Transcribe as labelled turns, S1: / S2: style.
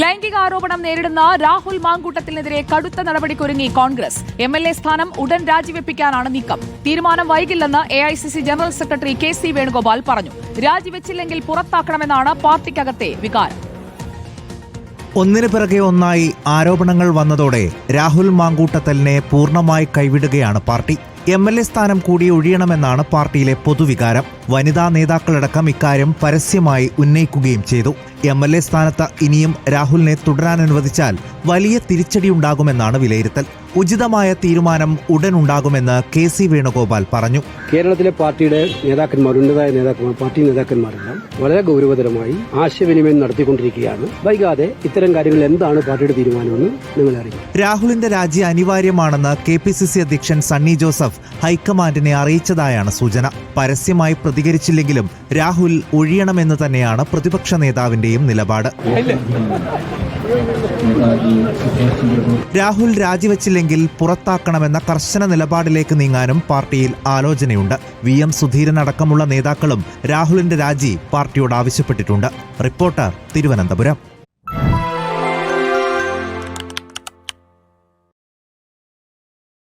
S1: ലൈംഗിക ആരോപണം നേരിടുന്ന രാഹുൽ മാങ്കൂട്ടത്തിനെതിരെ കടുത്ത നടപടിക്കൊരുങ്ങി കോൺഗ്രസ്. എം എൽ എ സ്ഥാനം ഉടൻ രാജിവെപ്പിക്കാനാണ് നീക്കം. തീരുമാനം വൈകില്ലെന്ന് A I C C general secretary K C Venugopal പറഞ്ഞു. രാജിവെച്ചില്ലെങ്കിൽ പുറത്താക്കണമെന്നാണ് പാർട്ടിക്കകത്തെ വികാരം.
S2: ഒന്നിനു പിറകെ ഒന്നായി ആരോപണങ്ങൾ വന്നതോടെ രാഹുൽ മാങ്കൂട്ടത്തലിനെ പൂർണമായി കൈവിടുകയാണ് പാർട്ടി. എം എൽ എ സ്ഥാനം കൂടി ഒഴിയണമെന്നാണ് പാർട്ടിയിലെ പൊതുവികാരം. വനിതാ നേതാക്കളടക്കം ഇക്കാര്യം പരസ്യമായി ഉന്നയിക്കുകയും ചെയ്തു. എം എൽ എ സ്ഥാനത്ത് ഇനിയും രാഹുലിനെ തുടരാൻ അനുവദിച്ചാൽ വലിയ തിരിച്ചടിയുണ്ടാകുമെന്നാണ് വിലയിരുത്തൽ. ഉചിതമായ തീരുമാനം ഉടൻ ഉണ്ടാകുമെന്ന് കെ സി വേണുഗോപാൽ പറഞ്ഞു.
S3: കേരളത്തിലെ പാർട്ടിയുടെ നേതാക്കന്മാർ ഉന്നതായ നേതാക്കന്മാർ പാർട്ടി നേതാക്കന്മാരെല്ലാം വളരെ ഗൗരവതരമായി ആശയവിനിമയം നടത്തിക്കൊണ്ടിരിക്കുകയാണ്. വൈകാതെ ഇത്തരം കാര്യങ്ങൾ എന്താണ് പാർട്ടിയുടെ തീരുമാനമെന്ന് നിങ്ങൾ അറിയും
S2: രാഹുലിന്റെ രാജി അനിവാര്യമാണെന്ന് കെ പി സി സി അധ്യക്ഷൻ സണ്ണി ജോസഫ് ഹൈക്കമാൻഡിനെ അറിയിച്ചതായാണ് സൂചന. പരസ്യമായി പ്രതികരിച്ചില്ലെങ്കിലും രാഹുൽ ഒഴിയണമെന്ന് തന്നെയാണ് പ്രതിപക്ഷ നേതാവിന്റെയും നിലപാട്. രാഹുൽ രാജിവെച്ചില്ലെങ്കിൽ പുറത്താക്കണമെന്ന കർശന നിലപാടിലേക്ക് നീങ്ങാനും പാർട്ടിയിൽ ആലോചനയുണ്ട്. വി എം സുധീരൻ അടക്കമുള്ള നേതാക്കളും രാഹുലിന്റെ രാജി പാർട്ടിയോട് ആവശ്യപ്പെട്ടിട്ടുണ്ട്. റിപ്പോർട്ടർ തിരുവനന്തപുരം.